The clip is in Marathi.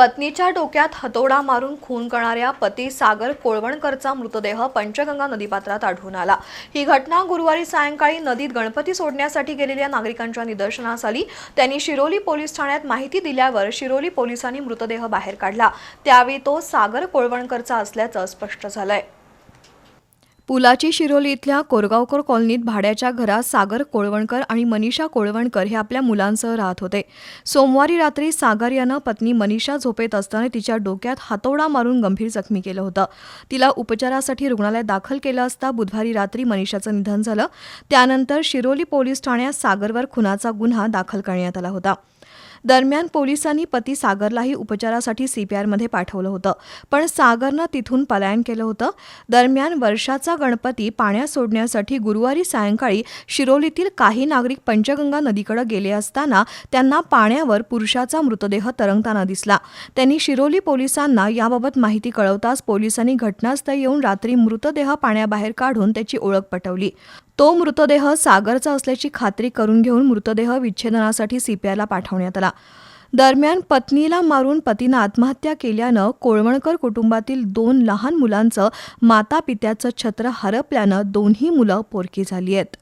पत्नीच्या डोक्यात हतोडा मारून खून करणाऱ्या पती सागर कोळवणकरचा मृतदेह पंचगंगा नदीपात्रात आढळून आला. ही घटना गुरुवारी सायंकाळी नदीत गणपती सोडण्यासाठी गेलेल्या नागरिकांच्या निदर्शनास आली. त्यांनी शिरोली पोलीस ठाण्यात माहिती दिल्यावर शिरोली पोलिसांनी मृतदेह बाहेर काढला. त्यावेळी तो सागर कोळवणकरचा असल्याचं स्पष्ट झालंय. पुलाची शिरोली इथल्या कोरगावकर कॉलनीत भाड्याच्या घरात सागर कोळवणकर आणि मनीषा कोळवणकर हे आपल्या मुलांसह राहत होते. सोमवारी रात्री सागर यानं पत्नी मनीषा झोपेत असताना तिच्या डोक्यात हातोडा मारून गंभीर जखमी केलं होतं. तिला उपचारासाठी रुग्णालयात दाखल केलं असता बुधवारी रात्री मनीषाचं निधन झालं. त्यानंतर शिरोली पोलीस ठाण्यात सागरवर खुनाचा गुन्हा दाखल करण्यात आला होता. दरम्यान पोलिसांनी पती सागरलाही उपचारासाठी सीपीआरमध्ये पाठवलं होतं. पण सागरनं तिथून पलायन केलं होतं. दरम्यान वर्षाचा गणपती पाण्यात सोडण्यासाठी गुरुवारी सायंकाळी शिरोलीतील काही नागरिक पंचगंगा नदीकडे गेले असताना त्यांना पाण्यावर पुरुषाचा मृतदेह तरंगताना दिसला. त्यांनी शिरोली पोलिसांना याबाबत माहिती कळवताच पोलिसांनी घटनास्थळी येऊन रात्री मृतदेह पाण्याबाहेर काढून त्याची ओळख पटवली. तो मृतदेह सागरचा असल्याची खात्री करून घेऊन मृतदेह विच्छेदनासाठी सीपीआयला पाठवण्यात आला. दरम्यान पत्नीला मारून पतीनं आत्महत्या केल्यानं कोळवणकर कुटुंबातील दोन लहान मुलांचं माता पित्याचं छत्र हरपल्यानं दोन्ही मुलं पोरकी झाली आहेत.